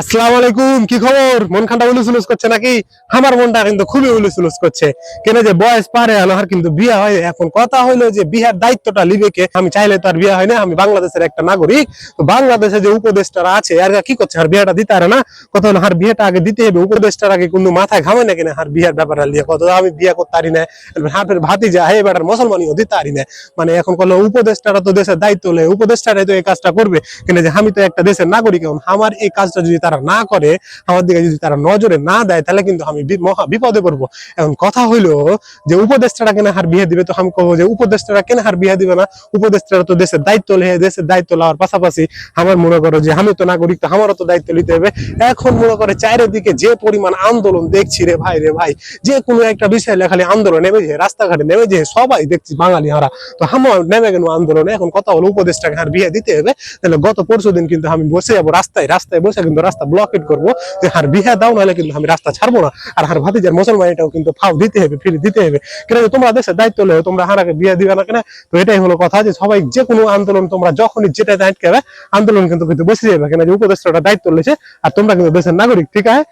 আসসালামু আলাইকুম, কি খবর? মন খানটা উলুস উলুস করছে নাকি? আমার মনটা কিন্তু খুবই উলুস উলুস করছে। কেন যে বয়স পারে আর কিন্তু বিয়ে হয়। এখন কথা হইল যে বিহার দায়িত্বটা লিবে কে? আমি চাইলে তো আর বিয়ে হয় না, আমি বাংলাদেশের একটা নাগরিক। তো বাংলাদেশে যে উপদেষ্টারা আছে আর কি করছে? আর বিয়েটা দিতে পারে না? কথা হলো আর বিয়েটা আগে দিতে হবে। উপদেষ্টার আগে কিন্তু মাথায় ঘামে না কিনা? আর বিয়ের ব্যাপারটা নিয়ে। কত আমি বিয়ে করতে পারি না। হাফের ভাতি যা হে বেটার মুসলমানিও দিতে পারি না। মানে এখন কলো উপদেষ্টারা তো দেশের দায়িত্ব হলে উপদেষ্টারাই তো এই কাজটা করবে। কিন্তু যে আমি তো একটা দেশের নাগরিক, এখন আমার এই কাজটা যদি তারা না করে, আমার দিকে যদি তারা নজরে না দেয়, তাহলে কিন্তু আমি মহা বিপদে পড়ব। এখন কথা হইল যে উপদেষ্টারা কেন হার বিয়ে দিবে, তো আমি কবো যে উপদেষ্টারা কেন হার বিয়ে দিবে না, উপদেষ্টারা তো দেশের দায়িত্ব লে, দেশের দায়িত্ব লওয়ার পাশাপাশি আমার মনে করো যে আমি তো নাগরিক, তো আমারও তো দায়িত্ব নিতে হবে। এখন মনে করে চারিদিকে যে পরিমাণ আন্দোলন দেখছি রে ভাই রে ভাই, যে কোনো একটা বিষয় লেখালি আন্দোলন নেমে যে রাস্তাঘাটে নেমে যে সবাই দেখছি বাঙালি হারা। তো আমার নেমে গেল আন্দোলনে, এখন কথা হলো উপদেষ্টাকে আর বিয়ে দিতে হবে। তাহলে গত পরশু দিন কিন্তু আমি বসে যাব রাস্তায় রাস্তায় বসে কিন্তু রাস্তা ব্লকেট করব, যে হার বিহা দাও, নাহলে কিন্তু আমি রাস্তা ছাড়বো না। আর হার ভাতিজার মুসলমানিটাও কিন্তু ফাও দিতে হবে, ফিরে দিতে হবে। কেন তোমরা দেশের দায়িত্ব লেও, তোমরা হারাকে বিয়ে দিবে না কেন? তো এটাই হলো কথা যে সবাই যে কোনো আন্দোলন তোমরা যখনই যেটা দায়িত্ব আন্দোলন কিন্তু কিন্তু বসে যাবে কেন যে উপদেষ্টাটা দায়িত্ব লেছে আর তোমরা কিন্তু দেশের নাগরিক, ঠিক আছে?